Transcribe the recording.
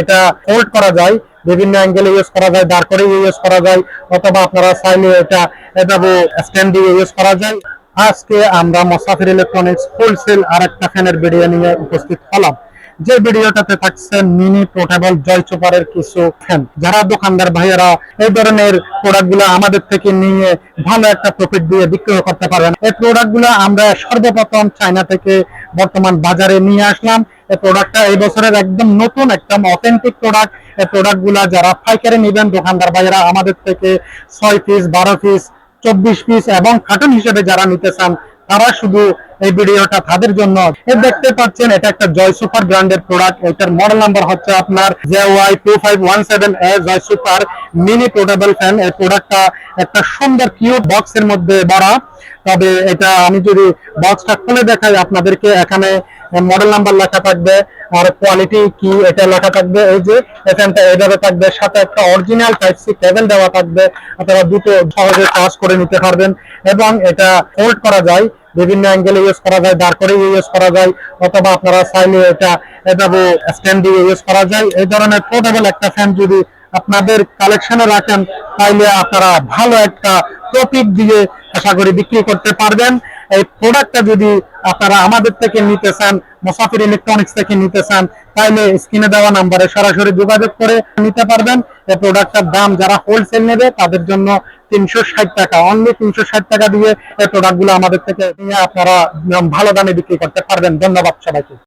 এটা হোল্ড করা যায়, বিভিন্ন অ্যাঙ্গেলে ইউজ করা যায় দাঁড় করে ইউজ করা যায়, অথবা আপনারা চাইলে এটা এভাবে স্ট্যান্ড দিয়ে ইউজ করা যায়। আজকে আমরা মোসাফির ইলেকট্রনিক্স হোলসেল আর একটা ফ্যানের ভিডিও নিয়ে উপস্থিত হলাম। যে ভিডিওটাতে থাকছে মিনি পোর্টেবল জয় চোপারের কিছু ফ্যান যারা দোকানদার ভাইয়েরা এই ধরনের প্রোডাক্টগুলো আমাদের থেকে নিয়ে ভালো একটা প্রফিট দিয়ে বিক্রয় করতে পারবেন, এই প্রোডাক্টগুলো আমরা সর্বপ্রথম চায়না থেকে বর্তমান বাজারে নিয়ে আসলাম। প্রোডাক্টটা এই বছরের একদম নতুন, একদম অথেন্টিক প্রোডাক্ট এই প্রোডাক্টগুলা যারা পাইকারি নেবেন, দোকানদার ভাইয়েরা, আমাদের থেকে ছয় পিস বারো পিস চব্বিশ পিস এবং কার্টুন হিসেবে যারা নিতে চান, তারা শুধু এই ভিডিওটা তাদের জন্য। এ দেখতে পাচ্ছেন, এটা একটা জয় সুপার ব্র্যান্ডের প্রোডাক্ট এটার মডেল নাম্বার হচ্ছে আপনার J Y two five one seven A, Joy super mini portable fan এই প্রোডাক্টটা একটা সুন্দর কিউট বক্সের মধ্যে ভরা তবে এটা আমি যদি বক্সটা খুলে দেখাই আপনাদেরকে, এখানে মডেল নাম্বার লেখা থাকবে, আর কোয়ালিটি কি এটা লেখা থাকবে, এই যে এখানটা এইভাবে থাকবে, সাথে একটা অরিজিনাল টাইপ সি কেবল দেওয়া থাকবে, আপনারা দুটো সহজে চার্জ করে নিতে পারবেন। এবং এটা হোল্ড করা যায়, বিভিন্ন অ্যাঙ্গেলে ইউজ করা যায় দাঁড় করে ইউজ করা যায়, অথবা আপনারা চাইলে এটা এভাবে স্ট্যান্ড দিয়ে ইউজ করা যায়। এই ধরনের পোর্টেবল একটা ফ্যান যদি আপনাদের কালেকশনে রাখেন, তাইলে আপনারা ভালো একটা প্রফিট দিয়ে আশা করি বিক্রি করতে পারবেন। এই প্রোডাক্টটা যদি আপনারা আমাদের থেকে নিতে চান, মুসাফির ইলেকট্রনিক্স থেকে নিতে চান তাহলে স্ক্রিনে দেওয়া নাম্বারে সরাসরি যোগাযোগ করে নিতে পারবেন। এই প্রোডাক্টটার দাম যারা হোলসেল নেবে, তাদের জন্য তিনশো ষাট টাকা। অনলি তিনশো ষাট টাকা দিয়ে এই প্রোডাক্টগুলো আমাদের থেকে নিয়ে আপনারা ভালো দামে বিক্রি করতে পারবেন। ধন্যবাদ সবাইকে।